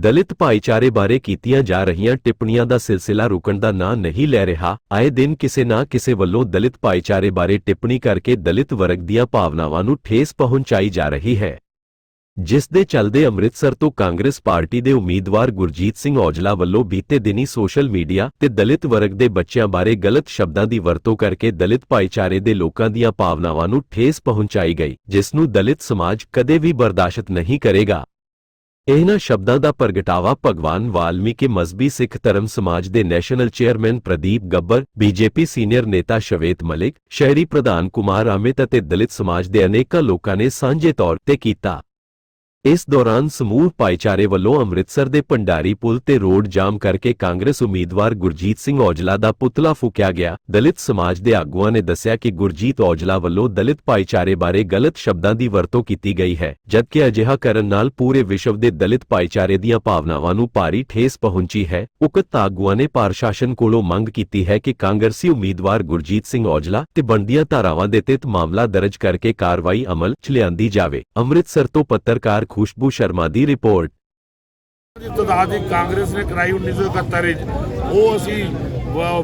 ਦਲਿਤ ਭਾਈਚਾਰੇ ਬਾਰੇ ਕੀਤੀਆਂ ਜਾ ਰਹੀਆਂ ਟਿੱਪਣੀਆਂ ਦਾ ਸਿਲਸਿਲਾ ਰੁਕਣ ਦਾ ਨਾਂ ਨਹੀਂ ਲੈ ਰਿਹਾ। ਆਏ ਦਿਨ ਕਿਸੇ ਨਾ ਕਿਸੇ ਵੱਲੋਂ ਦਲਿਤ ਭਾਈਚਾਰੇ ਬਾਰੇ ਟਿੱਪਣੀ ਕਰਕੇ ਦਲਿਤ ਵਰਗ ਦੀਆਂ ਭਾਵਨਾਵਾਂ ਨੂੰ ਠੇਸ ਪਹੁੰਚਾਈ ਜਾ ਰਹੀ ਹੈ। ਜਿਸ ਦੇ ਚੱਲਦੇ ਅੰਮ੍ਰਿਤਸਰ ਤੋਂ ਕਾਂਗਰਸ ਪਾਰਟੀ ਦੇ ਉਮੀਦਵਾਰ ਗੁਰਜੀਤ ਸਿੰਘ ਔਜਲਾ ਵੱਲੋਂ ਬੀਤੇ ਦਿਨੀ ਸੋਸ਼ਲ ਮੀਡੀਆ ਤੇ ਦਲਿਤ ਵਰਗ ਦੇ ਬੱਚਿਆਂ ਬਾਰੇ ਗਲਤ ਸ਼ਬਦਾਂ ਦੀ ਵਰਤੋਂ ਕਰਕੇ ਦਲਿਤ ਭਾਈਚਾਰੇ ਦੇ ਲੋਕਾਂ ਦੀਆਂ ਭਾਵਨਾਵਾਂ ਨੂੰ ਠੇਸ ਪਹੁੰਚਾਈ ਗਈ, ਜਿਸ ਨੂੰ ਦਲਿਤ ਸਮਾਜ ਕਦੇ ਵੀ ਬਰਦਾਸ਼ਤ ਨਹੀਂ ਕਰੇਗਾ। ਇਹਨਾਂ ਸ਼ਬਦਾਂ ਦਾ ਪ੍ਰਗਟਾਵਾ ਭਗਵਾਨ ਵਾਲਮੀਕਿ ਮਜ਼ਬੀ ਸਿੱਖ ਧਰਮ ਸਮਾਜ ਦੇ national chairman Pradeep Gabbar BJP senior ਨੇਤਾ ਸ਼ਵੇਤ ਮਲਿਕ, ਸ਼ਹਿਰੀ ਪ੍ਰਧਾਨ ਕੁਮਾਰ ਅਮਿਤ ਅਤੇ ਦਲਿਤ ਸਮਾਜ ਦੇ ਅਨੇਕਾਂ ਲੋਕਾਂ ਨੇ ਸਾਂਝੇ ਤੌਰ ਤੇ ਕੀਤਾ। ਇਸ ਦੌਰਾਨ ਸਮੂਹ ਭਾਈਚਾਰੇ ਵੱਲੋਂ ਅੰਮ੍ਰਿਤਸਰ ਦੇ ਭੰਡਾਰੀ ਪੁਲ ਤੇ ਰੋਡ ਜਾਮ ਕਰਕੇ ਕਾਂਗਰਸ ਉਮੀਦਵਾਰ ਗੁਰਜੀਤ ਸਿੰਘ ਔਜਲਾ ਦਾ ਪੁਤਲਾ ਫੂਕਿਆ ਗਿਆ। ਦਲਿਤ ਸਮਾਜ ਦੇ ਆਗੂਆਂ ਨੇ ਦੱਸਿਆ ਕਿ ਗੁਰਜੀਤ ਔਜਲਾ ਵੱਲੋਂ ਦਲਿਤ ਭਾਈਚਾਰੇ ਬਾਰੇ ਗਲਤ ਸ਼ਬਦਾਂ ਦੀ ਵਰਤੋਂ ਕੀਤੀ ਗਈ ਹੈ, ਜਦਕਿ ਅਜਿਹਾ ਕਰਨ ਨਾਲ ਪੂਰੇ ਵਿਸ਼ਵ ਦੇ ਦਲਿਤ ਭਾਈਚਾਰੇ ਦੀਆਂ ਭਾਵਨਾਵਾਂ ਨੂੰ ਭਾਰੀ ਠੇਸ ਪਹੁੰਚੀ ਹੈ। ਉਕਤ ਆਗੂਆਂ ਨੇ ਪ੍ਰਸ਼ਾਸਨ ਕੋਲੋਂ ਮੰਗ ਕੀਤੀ ਹੈ ਕਿ ਕਾਂਗਰਸੀ ਉਮੀਦਵਾਰ ਗੁਰਜੀਤ ਸਿੰਘ ਔਜਲਾ ਤੇ ਬਣਦੀਆਂ ਧਾਰਾਵਾਂ ਦੇ ਤਹਿਤ ਮਾਮਲਾ ਦਰਜ ਕਰਕੇ ਕਾਰਵਾਈ ਅਮਲ 'ਚ ਲਿਆਂਦੀ ਜਾਵੇ। ਅੰਮ੍ਰਿਤਸਰ ਤੋਂ ਪੱਤਰਕਾਰ ਖੁਸ਼ਬੂ ਸ਼ਰਮਾ ਦੀ ਰਿਪੋਰਟ। ਦੀ ਤਦਾਦ ਦੀ ਕਾਂਗਰਸ ਨੇ ਕਰਾਈ 1971 ਵਿੱਚ ਉਹ ਅਸੀਂ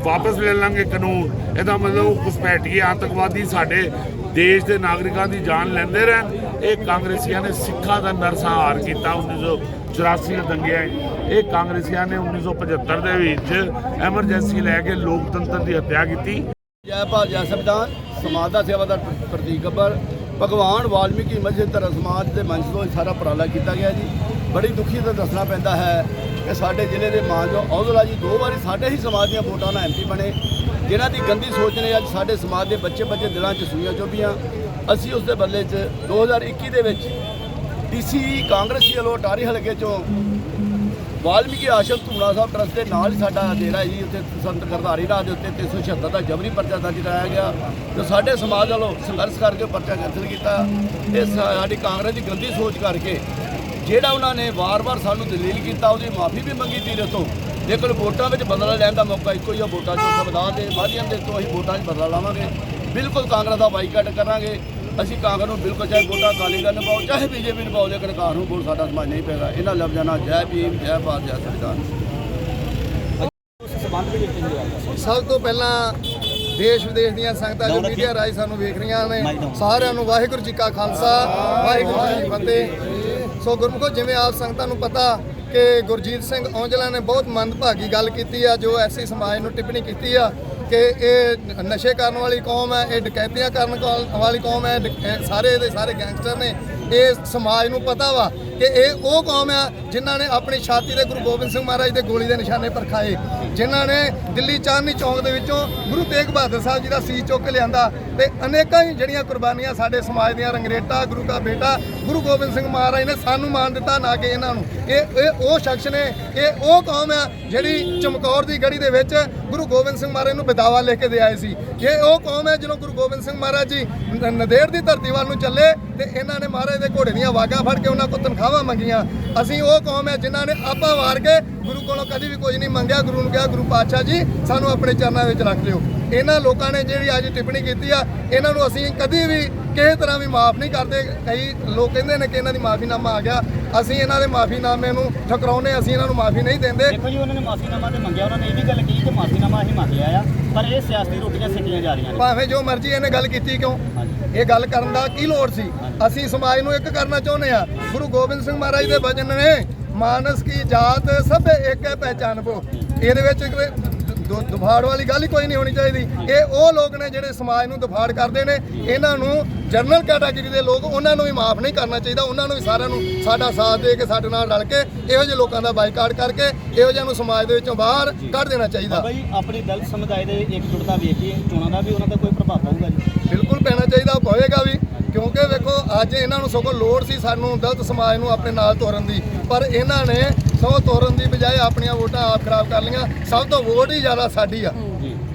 ਵਾਪਸ ਲੈ ਲਾਂਗੇ ਕਾਨੂੰਨ। ਇਹਦਾ ਮਤਲਬ ਉਹ ਘੁਸਪੈਠੀਏ ਆਤੰਕਵਾਦੀ ਸਾਡੇ ਦੇਸ਼ ਦੇ ਨਾਗਰਿਕਾਂ ਦੀ ਜਾਨ ਲੈਂਦੇ ਰਹਿਣ। ਇਹ ਕਾਂਗਰਸੀਆਂ ਨੇ ਸਿੱਖਾਂ ਦਾ ਨਰਸੰਹਾਰ ਕੀਤਾ 1984 ਦੇ ਦੰਗਿਆਂ। ਇਹ ਕਾਂਗਰਸੀਆਂ ਨੇ 1975 ਦੇ ਵਿੱਚ ਐਮਰਜੈਂਸੀ ਲੈ ਕੇ ਲੋਕਤੰਤਰ ਦੀ ਹੱਤਿਆ ਕੀਤੀ। ਜੈ ਭਾਰਤ ਜੈ ਸੰਵਿਧਾਨ ਸਮਾਜ ਦਾ ਸੇਵਾਦਾਰ ਪ੍ਰ- ਪ੍ਰਤੀਕ ਗੱਬਰ ਭਗਵਾਨ ਵਾਲਮੀਕੀ ਮਸਜਿਦ ਧਰਮ ਸਮਾਜ ਦੇ ਮੰਚ ਤੋਂ ਇਹ ਸਾਰਾ ਉਪਰਾਲਾ ਕੀਤਾ ਗਿਆ ਜੀ। ਬੜੀ ਦੁਖੀ ਤਾਂ ਦੱਸਣਾ ਪੈਂਦਾ ਹੈ ਕਿ ਸਾਡੇ ਜ਼ਿਲ੍ਹੇ ਦੇ ਮਾਨਯੋਗ ਔਜਲਾ ਜੀ ਦੋ ਵਾਰੀ ਸਾਡੇ ਹੀ ਸਮਾਜ ਦੀਆਂ ਵੋਟਾਂ ਨਾਲ ਐਮਪੀ ਬਣੇ, ਜਿਨ੍ਹਾਂ ਦੀ ਗੰਦੀ ਸੋਚ ਨੇ ਅੱਜ ਸਾਡੇ ਸਮਾਜ ਦੇ ਬੱਚੇ ਬੱਚੇ ਦਿਲਾਂ 'ਚ ਸੂਈਆਂ ਚੁੱਭੀਆਂ ਅਸੀਂ ਉਸ ਦੇ ਬਦਲੇ 'ਚ 2021 ਦੇ ਵਿੱਚ ਡੀਸੀ ਕਾਂਗਰਸੀ ਵੱਲੋਂ ਟਾਰੀ ਹਲਕੇ 'ਚੋਂ ਵਾਲਮੀਕੀ ਆਸ਼ਰਮ ਧੂਣਾ ਸਾਹਿਬ ਟਰਸਟ ਦੇ ਨਾਲ ਹੀ ਸਾਡਾ ਡੇਰਾ ਜੀ, ਉੱਥੇ ਸੰਤ ਗਰਧਾਰੀ ਰਾਜ ਦੇ ਉੱਤੇ 376 ਦਾ ਜਬਰੀ ਪਰਚਾ ਦਰਜ ਕਰਾਇਆ ਗਿਆ। ਤੇ ਸਾਡੇ ਸਮਾਜ ਵੱਲੋਂ ਸੰਘਰਸ਼ ਕਰਕੇ ਉਹ ਪਰਚਾ ਕੈਂਸਲ ਕੀਤਾ। ਇਹ ਸਾਡੀ ਕਾਂਗਰਸ ਦੀ ਗੰਦੀ ਸੋਚ ਕਰਕੇ ਜਿਹੜਾ ਉਹਨਾਂ ਨੇ ਵਾਰ-ਵਾਰ ਸਾਨੂੰ ਦਲੀਲ ਕੀਤਾ, ਉਹਦੀ ਮਾਫੀ ਵੀ ਮੰਗੀ ਤੀਰੇ ਤੋਂ। ਲੇਕਿਨ ਵੋਟਾਂ ਵਿੱਚ ਬਦਲਾ ਲੈਣ ਦਾ ਮੌਕਾ ਇੱਕੋ ਹੀ ਆ, ਵੋਟਾਂ 'ਚ ਸੰਵਿਧਾਨ ਦੇ ਮਾਧਿਅਮ ਦੇ ਤੋਂ ਅਸੀਂ ਵੋਟਾਂ 'ਚ ਬਦਲਾ ਲਾਵਾਂਗੇ। ਬਿਲਕੁਲ ਕਾਂਗਰਸ ਦਾ ਬਾਈਕਾਟ ਕਰਾਂਗੇ। ਅਸੀਂ ਕਾਂਗਰਸ ਨੂੰ ਬਿਲਕੁਲ ਚਾਹੇ ਵੋਟਾਂ ਅਕਾਲੀ ਦਲ ਨੂੰ ਪਾਓ, ਚਾਹੇ ਬੀਜੇਪੀ ਨੂੰ ਪਾਓ ਲੇਕਿਨ ਕਾਂਗਰਸ ਨੂੰ ਵੋਟ ਸਾਡਾ ਸਮਾਜ ਨਹੀਂ ਪਏਗਾ ਇਹਨਾਂ ਲਫ਼ਜ਼ਾਂ ਨਾਲ ਜੈ ਭੀਮ, ਜੈ ਭਾਰਤ, ਜੈ ਸੰਵਿਧਾਨ। ਸਭ ਤੋਂ ਪਹਿਲਾਂ ਦੇਸ਼ ਵਿਦੇਸ਼ ਦੀਆਂ ਸੰਗਤਾਂ ਜੋ ਮੀਡੀਆ ਰਾਹੀਂ ਸਾਨੂੰ ਵੇਖ ਰਹੀਆਂ ਨੇ, ਸਾਰਿਆਂ ਨੂੰ ਵਾਹਿਗੁਰੂ ਜੀ ਕਾ ਖਾਲਸਾ, ਵਾਹਿਗੁਰੂ ਜੀ ਕੀ ਫਤਿਹ। ਸੋ ਗੁਰਮੁਖੋ, ਜਿਵੇਂ ਆਪ ਸੰਗਤਾਂ ਨੂੰ ਪਤਾ ਕਿ ਗੁਰਜੀਤ ਸਿੰਘ ਔਂਜਲਾ ਨੇ ਬਹੁਤ ਮੰਦਭਾਗੀ ਗੱਲ ਕੀਤੀ ਆ, ਜੋ ਐਸੀ ਸਮਾਜ ਨੂੰ ਟਿੱਪਣੀ ਕੀਤੀ ਆ ਕਿ ਇਹ ਨਸ਼ੇ ਕਰਨ ਵਾਲੀ ਕੌਮ ਹੈ, ਇਹ ਡਕੈਤੀਆਂ ਕਰਨ ਕੌਲ- ਵਾਲੀ ਕੌਮ ਹੈ, ਡਕ- ਸਾਰੇ ਦੇ ਸਾਰੇ ਗੈਂਗਸਟਰ ਨੇ, ਇਹ ਸਮਾਜ ਨੂੰ ਪਤਾ ਵਾ। ਕਿ ਇਹ ਉਹ ਕੌਮ ਆ ਜਿਨ੍ਹਾਂ ਨੇ ਆਪਣੀ ਛਾਤੀ ਦੇ ਗੁਰੂ ਗੋਬਿੰਦ ਸਿੰਘ ਮਹਾਰਾਜ ਦੇ ਗੋਲੀ ਦੇ ਨਿਸ਼ਾਨੇ ਪਰਖਾਏ, ਜਿਨ੍ਹਾਂ ਨੇ ਦਿੱਲੀ ਚਾਂਦਨੀ ਚੌਂਕ ਦੇ ਵਿੱਚੋਂ ਗੁਰੂ ਤੇਗ ਬਹਾਦਰ ਸਾਹਿਬ ਜੀ ਦਾ ਸੀਸ ਚੁੱਕ ਕੇ ਲਿਆਂਦਾ ਤੇ ਅਨੇਕਾਂ ਹੀ ਜਿਹੜੀਆਂ ਕੁਰਬਾਨੀਆਂ ਸਾਡੇ ਸਮਾਜ ਦੀਆਂ ਰੰਗਰੇਟਾ, ਗੁਰੂ ਦਾ ਬੇਟਾ, ਗੁਰੂ ਗੋਬਿੰਦ ਸਿੰਘ ਮਹਾਰਾਜ ਨੇ ਸਾਨੂੰ ਮਾਣ ਦਿੱਤਾ ਨਾ ਕਿ ਇਹਨਾਂ ਨੂੰ। ਇਹ ਇਹ ਉਹ ਸ਼ਖਸ ਨੇ, ਇਹ ਉਹ ਕੌਮ ਆ ਜਿਹੜੀ ਚਮਕੌਰ ਦੀ ਗੜੀ ਦੇ ਵਿੱਚ ਗੁਰੂ ਗੋਬਿੰਦ ਸਿੰਘ ਮਹਾਰਾਜ ਨੂੰ ਬਿਦਾਵਾ ਲਿਖ ਕੇ ਦੇ ਆਏ ਸੀ। ਇਹ ਉਹ ਕੌਮ ਹੈ ਜਦੋਂ ਗੁਰੂ ਗੋਬਿੰਦ ਸਿੰਘ ਮਹਾਰਾਜ ਜੀ ਨਦੇੜ ਦੀ ਧਰਤੀ ਵੱਲ ਨੂੰ ਚੱਲੇ ਤੇ ਇਹਨਾਂ ਨੇ ਮਹਾਰਾਜ ਦੇ ਘੋੜੇ ਦੀਆਂ ਵਾਗਾਂ ਫੜ ਕੇ ਉਹਨਾਂ ਕੋਲ ਤਨਖਾਹ ਮੰਗੀਆਂ। ਅਸੀਂ ਉਹ ਕੌਮ ਹੈ ਜਿਨ੍ਹਾਂ ਨੇ ਆਪਾ ਵਾਰ ਕੇ ਗੁਰੂ ਕੋਲੋਂ ਕਦੀ ਵੀ ਕੁਝ ਨਹੀਂ ਮੰਗਿਆ। ਗੁਰੂ ਨੂੰ ਕਿਹਾ ਗੁਰੂ ਪਾਤਸ਼ਾਹ ਜੀ ਸਾਨੂੰ ਆਪਣੇ ਚਰਨਾਂ ਵਿੱਚ ਰੱਖ ਲਿਓ ਇਹਨਾਂ ਲੋਕਾਂ ਨੇ ਜਿਹੜੀ ਅੱਜ ਟਿੱਪਣੀ ਕੀਤੀ ਆ ਇਹਨਾਂ ਨੂੰ ਅਸੀਂ ਕਦੀ ਵੀ ਕਿਸੇ ਤਰ੍ਹਾਂ ਵੀ ਮਾਫ ਨਹੀਂ ਕਰਦੇ। ਕਈ ਲੋਕ ਕਹਿੰਦੇ ਨੇ ਕਿ ਇਹਨਾਂ ਦੀ ਮਾਫੀਨਾਮਾ ਆ ਗਿਆ। ਅਸੀਂ ਇਹਨਾਂ ਦੇ ਮਾਫੀਨਾਮੇ ਨੂੰ ਠੁਕਰਾਉਨੇ ਅਸੀਂ ਇਹਨਾਂ ਨੂੰ ਮਾਫੀ ਨਹੀਂ ਦਿੰਦੇ। ਦੇਖੋ ਜੀ ਉਹਨਾਂ ਨੇ ਮਾਫੀਨਾਮਾ ਤੇ ਮੰਗਿਆ। ਉਹਨਾਂ ਨੇ ਇਹ ਵੀ ਗੱਲ ਕਹੀ ਕਿ ਮਾਫੀਨਾਮਾ ਅਸੀਂ ਮੰਗਿਆ ਆ ਪਰ ਇਹ ਸਿਆਸਤੀ ਰੋਟੀਆਂ ਸੇਕੀਆਂ ਜਾ ਰਹੀਆਂ ਨੇ। ਭਾਵੇਂ ਜੋ ਮਰਜ਼ੀ ਇਹਨੇ ਗੱਲ ਕੀਤੀ ਕਿਉਂ? ਇਹ ਗੱਲ ਕਰਨ ਦਾ ਕੀ ਲੋੜ ਸੀ? ਅਸੀਂ ਸਮਾਜ ਨੂੰ ਇੱਕ ਕਰਨਾ ਚਾਹੁੰਦੇ ਆ ਗੁਰੂ ਗੋਬਿੰਦ ਸਿੰਘ ਮਹਾਰਾਜ ਦੇ ਵਚਨ ਨੇ ਮਾਨਸ ਕੀ ਜਾਤ ਸਭੇ ਇੱਕ ਹੈ ਪਹਿਚਾਨ ਬੋ। ਇਹਦੇ ਵਿੱਚ ਦੁਫਾੜ ਵਾਲੀ ਗੱਲ ਹੀ ਕੋਈ ਨਹੀਂ ਹੋਣੀ ਚਾਹੀਦੀ। ਇਹ ਉਹ ਲੋਕ ਨੇ ਜਿਹੜੇ ਸਮਾਜ ਨੂੰ ਦੁਫਾੜ ਕਰਦੇ ਨੇ। ਇਹਨਾਂ ਨੂੰ ਜਨਰਲ ਕੈਟਾਗਰੀ ਦੇ ਲੋਕ ਉਹਨਾਂ ਨੂੰ ਵੀ ਮਾਫ ਨਹੀਂ ਕਰਨਾ ਚਾਹੀਦਾ। ਉਹਨਾਂ ਨੂੰ ਵੀ ਸਾਰਿਆਂ ਨੂੰ ਸਾਡਾ ਸਾਥ ਦੇ ਕੇ ਸਾਡੇ ਨਾਲ ਰਲ ਕੇ ਇਹੋ ਜਿਹੇ ਲੋਕਾਂ ਦਾ ਬਾਈਕਾਟ ਕਰਕੇ ਇਹੋ ਜਿਹਿਆਂ ਨੂੰ ਸਮਾਜ ਦੇ ਵਿੱਚੋਂ ਬਾਹਰ ਕੱਢ ਦੇਣਾ ਚਾਹੀਦਾ। ਜੀ ਆਪਣੀ ਦਲਿਤ ਸਮੁਦਾਇ ਦੇ ਇੱਕਜੁੱਟਤਾ ਵੇਖ ਕੇ ਚੋਣਾਂ ਦਾ ਵੀ ਉਹਨਾਂ ਦਾ ਕੋਈ ਪ੍ਰਭਾਵ ਅੱਜ ਇਹਨਾਂ ਨੂੰ ਸਗੋਂ ਲੋੜ ਸੀ ਸਾਨੂੰ ਗਲਤ ਸਮਾਜ ਨੂੰ ਆਪਣੇ ਨਾਲ ਤੋਰਨ ਦੀ। ਪਰ ਇਹਨਾਂ ਨੇ ਸਗੋਂ ਤੋਰਨ ਦੀ ਬਜਾਏ ਆਪਣੀਆਂ ਵੋਟਾਂ ਆਪ ਖਰਾਬ ਕਰ ਲਈਆਂ। ਸਭ ਤੋਂ ਵੋਟ ਹੀ ਜ਼ਿਆਦਾ ਸਾਡੀ ਆ।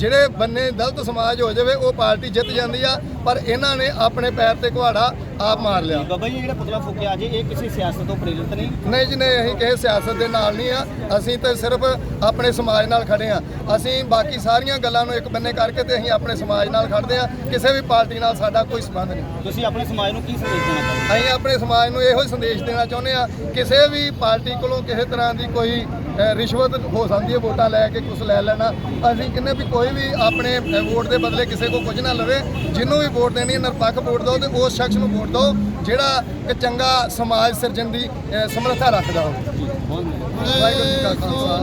ਜਿਹੜੇ ਬੰਨੇ ਦਲਤ ਸਮਾਜ ਹੋ ਜਾਵੇ ਉਹ ਪਾਰਟੀ ਜਿੱਤ ਜਾਂਦੀ ਆ ਪਰ ਇਹਨਾਂ ਨੇ ਆਪਣੇ ਪੈਰ ਤੇ ਕੁਹਾੜਾ ਆਪ ਮਾਰ ਲਿਆ। ਬਾਬਾ ਜੀ ਜਿਹੜਾ ਪੁਤਲਾ ਫੂਕਿਆ ਜੇ ਇਹ ਕਿਸੇ ਸਿਆਸਤ ਤੋਂ ਪ੍ਰੇਰਿਤ ਨਹੀਂ? ਨਹੀਂ ਜੀ ਨਹੀਂ ਅਸੀਂ ਕਿਸੇ ਸਿਆਸਤ ਦੇ ਨਾਲ ਨਹੀਂ ਆ। ਅਸੀਂ ਤੇ ਸਿਰਫ ਆਪਣੇ ਸਮਾਜ ਨਾਲ ਖੜੇ ਆ। ਅਸੀਂ ਬਾਕੀ ਸਾਰੀਆਂ ਗੱਲਾਂ ਨੂੰ ਇੱਕ ਬੰਨੇ ਕਰਕੇ ਤੇ ਅਸੀਂ ਆਪਣੇ ਸਮਾਜ ਨਾਲ ਖੜਦੇ ਆ। ਕਿਸੇ ਵੀ ਪਾਰਟੀ ਨਾਲ ਸਾਡਾ ਕੋਈ ਸੰਬੰਧ ਨਹੀਂ। ਤੁਸੀਂ ਆਪਣੇ ਸਮਾਜ ਨੂੰ ਕੀ ਸੰਦੇਸ਼ ਦੇਣਾ ਚਾਹੁੰਦੇ ਅਸੀਂ ਆਪਣੇ ਸਮਾਜ ਨੂੰ ਇਹੋ ਹੀ ਸੰਦੇਸ਼ ਦੇਣਾ ਚਾਹੁੰਦੇ ਆ ਕਿਸੇ ਵੀ ਪਾਰਟੀ ਕੋਲੋਂ ਕਿਸੇ ਤਰ੍ਹਾਂ ਦੀ ਕੋਈ ਰਿਸ਼ਵਤ ਹੋ ਸਕਦੀ ਹੈ ਵੋਟਾਂ ਲੈ ਕੇ ਕੁਝ ਲੈ ਲੈਣਾ। ਅਸੀਂ ਕਹਿੰਦੇ ਵੀ ਕੋਈ ਵੀ ਆਪਣੇ ਵੋਟ ਦੇ ਬਦਲੇ ਕਿਸੇ ਕੋ ਕੁਝ ਨਾ ਲਵੇ ਜਿਹਨੂੰ ਵੀ ਵੋਟ ਦੇਣੀ ਹੈ ਨਿਰਪੱਖ ਵੋਟ ਦਿਓ ਤੇ ਉਸ ਸ਼ਖਸ ਨੂੰ ਵੋਟ ਦਿਓ ਜਿਹੜਾ ਇੱਕ ਚੰਗਾ ਸਮਾਜ ਸਿਰਜਣ ਦੀ ਸਮਰੱਥਾ ਰੱਖਦਾ ਹੋਵੇ। ਵਾਹਿਗੁਰੂ ਜੀ ਕਾ ਖਾਲਸਾ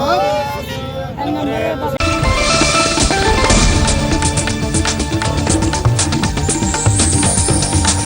ਵਾਹਿਗੁਰੂ ਜੀ ਕੀ ਫਤਿਹ।